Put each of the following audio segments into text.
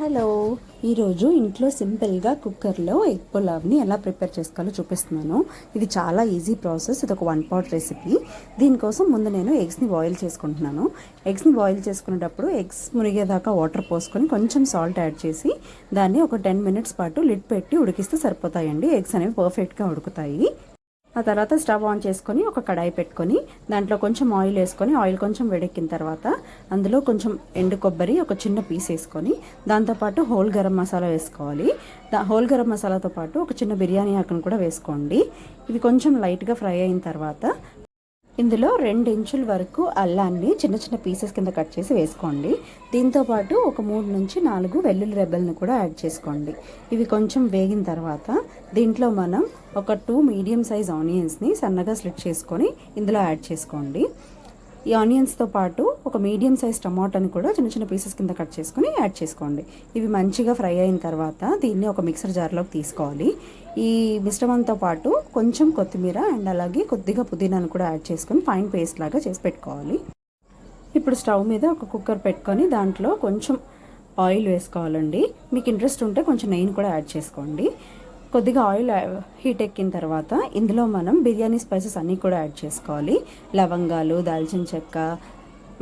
Hello. ఈరోజు ఇంట్లో సింపుల్గా కుక్కర్లో ఎగ్ పులావ్ని ఎలా ప్రిపేర్ చేసుకోవాలో చూపిస్తున్నాను. ఇది చాలా ఈజీ ప్రాసెస్. ఇది ఒక వన్ పాట్ రెసిపీ. దీనికోసం ముందు నేను ఎగ్స్ని బాయిల్ చేసుకుంటున్నాను. ఎగ్స్ని బాయిల్ చేసుకునేటప్పుడు ఎగ్స్ మునిగేదాకా వాటర్ పోసుకొని కొంచెం సాల్ట్ యాడ్ చేసి దాన్ని ఒక టెన్ మినిట్స్ పాటు లిడ్ పెట్టి ఉడికిస్తే సరిపోతాయండి. ఎగ్స్ అనేవి పర్ఫెక్ట్గా ఉడుకుతాయి. ఆ తర్వాత స్టవ్ ఆన్ చేసుకొని ఒక కడాయి పెట్టుకొని దాంట్లో కొంచెం ఆయిల్ వేసుకొని ఆయిల్ కొంచెం వేడెక్కిన తర్వాత అందులో కొంచెం ఎండు కొబ్బరి ఒక చిన్న పీస్ వేసుకొని దాంతోపాటు హోల్ గరం మసాలా వేసుకోవాలి. దా హోల్ గరం మసాలాతో పాటు ఒక చిన్న బిర్యానీ ఆకును కూడా వేసుకోండి. ఇవి కొంచెం లైట్గా ఫ్రై అయిన తర్వాత ఇందులో రెండు ఇంచుల వరకు అల్లాన్ని చిన్న చిన్న పీసెస్ కింద కట్ చేసి వేసుకోండి. దీంతో పాటు ఒక మూడు నుంచి నాలుగు వెల్లుల్లి రెబ్బలను కూడా యాడ్ చేసుకోండి. ఇవి కొంచెం వేగిన తర్వాత దీంట్లో మనం ఒక టూ మీడియం సైజ్ ఆనియన్స్ని సన్నగా స్లిట్ చేసుకొని ఇందులో యాడ్ చేసుకోండి. ఈ ఆనియన్స్తో పాటు ఒక మీడియం సైజ్ టమాటాని కూడా చిన్న చిన్న పీసెస్ కింద కట్ చేసుకొని యాడ్ చేసుకోండి. ఇవి మంచిగా ఫ్రై అయిన తర్వాత దీన్ని ఒక మిక్సర్ జార్లోకి తీసుకోవాలి. ఈ మిశ్రమంతో పాటు కొంచెం కొత్తిమీర అండ్ అలాగే కొద్దిగా పుదీనాను కూడా యాడ్ చేసుకొని ఫైన్ పేస్ట్ లాగా చేసి పెట్టుకోవాలి. ఇప్పుడు స్టవ్ మీద ఒక కుక్కర్ పెట్టుకొని దాంట్లో కొంచెం ఆయిల్ వేసుకోవాలండి. మీకు ఇంట్రెస్ట్ ఉంటే కొంచెం నెయ్యిని కూడా యాడ్ చేసుకోండి. కొద్దిగా ఆయిల్ హీట్ ఎక్కిన తర్వాత ఇందులో మనం బిర్యానీ స్పైసెస్ అన్నీ కూడా యాడ్ చేసుకోవాలి. లవంగాలు దాల్చిన చెక్క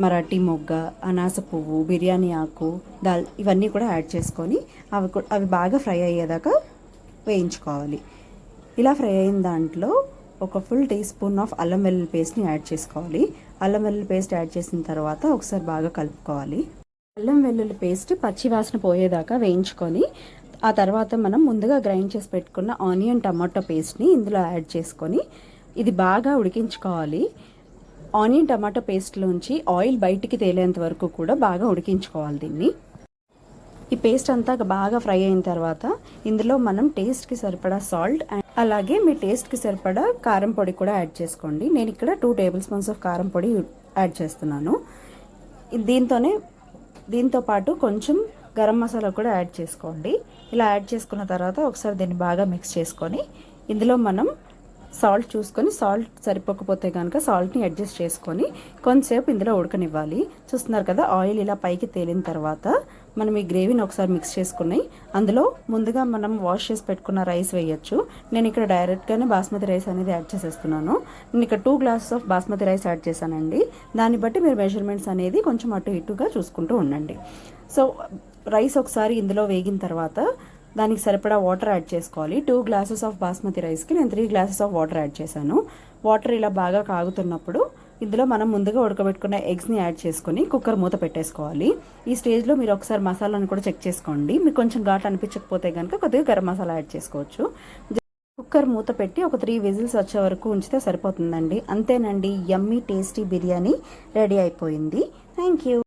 మరాఠీ మొగ్గ అనాస పువ్వు బిర్యానీ ఆకు దాల్ ఇవన్నీ కూడా యాడ్ చేసుకొని అవి అవి బాగా ఫ్రై అయ్యేదాకా వేయించుకోవాలి. ఇలా ఫ్రై అయిన దాంట్లో ఒక ఫుల్ టీ స్పూన్ ఆఫ్ అల్లం వెల్లుల్లి పేస్ట్ని యాడ్ చేసుకోవాలి. అల్లం వెల్లుల్లి పేస్ట్ యాడ్ చేసిన తర్వాత ఒకసారి బాగా కలుపుకోవాలి. అల్లం వెల్లుల్లి పేస్ట్ పచ్చి వాసన పోయేదాకా వేయించుకొని ఆ తర్వాత మనం ముందుగా గ్రైండ్ చేసి పెట్టుకున్న ఆనియన్ టమాటో పేస్ట్ని ఇందులో యాడ్ చేసుకొని ఇది బాగా ఉడికించుకోవాలి. ఆనియన్ టమాటో పేస్ట్లోంచి ఆయిల్ బయటికి తేలేంత వరకు కూడా బాగా ఉడికించుకోవాలి దీన్ని. ఈ పేస్ట్ అంతా బాగా ఫ్రై అయిన తర్వాత ఇందులో మనం టేస్ట్కి సరిపడా సాల్ట్ అండ్ అలాగే మీ టేస్ట్కి సరిపడా కారం పొడి కూడా యాడ్ చేసుకోండి. నేను ఇక్కడ టూ టేబుల్ స్పూన్స్ ఆఫ్ కారం పొడి యాడ్ చేస్తున్నాను. దీంతోనే దీంతో పాటు కొంచెం గరం మసాలా కూడా యాడ్ చేసుకోండి. ఇలా యాడ్ చేసుకున్న తర్వాత ఒకసారి దీన్ని బాగా మిక్స్ చేసుకొని ఇందులో మనం సాల్ట్ చూసుకొని సాల్ట్ సరిపోకపోతే కనుక సాల్ట్ని అడ్జస్ట్ చేసుకొని కొంతసేపు ఇందులో ఉడకనివ్వాలి. చూస్తున్నారు కదా ఆయిల్ ఇలా పైకి తేలిన తర్వాత మనం ఈ గ్రేవీని ఒకసారి మిక్స్ చేసుకుని అందులో ముందుగా మనం వాష్ చేసి పెట్టుకున్న రైస్ వేయచ్చు. నేను ఇక్కడ డైరెక్ట్గానే బాస్మతి రైస్ అనేది యాడ్ చేసేస్తున్నాను. నేను ఇక్కడ two glasses of basmati rice add చేశానండి. దాన్ని బట్టి మీరు మెజర్మెంట్స్ అనేది కొంచెం అటు ఇటుగా చూసుకుంటూ ఉండండి. సో రైస్ ఒకసారి ఇందులో వేగిన తర్వాత దానికి సరిపడా వాటర్ యాడ్ చేసుకోవాలి. టూ గ్లాసెస్ ఆఫ్ బాస్మతి రైస్కి నేను three glasses of water add చేశాను. వాటర్ ఇలా బాగా కాగుతున్నప్పుడు ఇందులో మనం ముందుగా ఉడకబెట్టుకున్న ఎగ్స్ని యాడ్ చేసుకొని కుక్కర్ మూత పెట్టేసుకోవాలి. ఈ స్టేజ్లో మీరు ఒకసారి మసాలాను కూడా చెక్ చేసుకోండి. మీకు కొంచెం ఘాట్ అనిపించకపోతే కనుక కొద్దిగా గరం మసాలా యాడ్ చేసుకోవచ్చు. కుక్కర్ మూత పెట్టి ఒక త్రీ విజిల్స్ వచ్చే వరకు ఉంచితే సరిపోతుందండి. అంతేనండి యమ్మీ టేస్టీ బిర్యానీ రెడీ అయిపోయింది. Thank you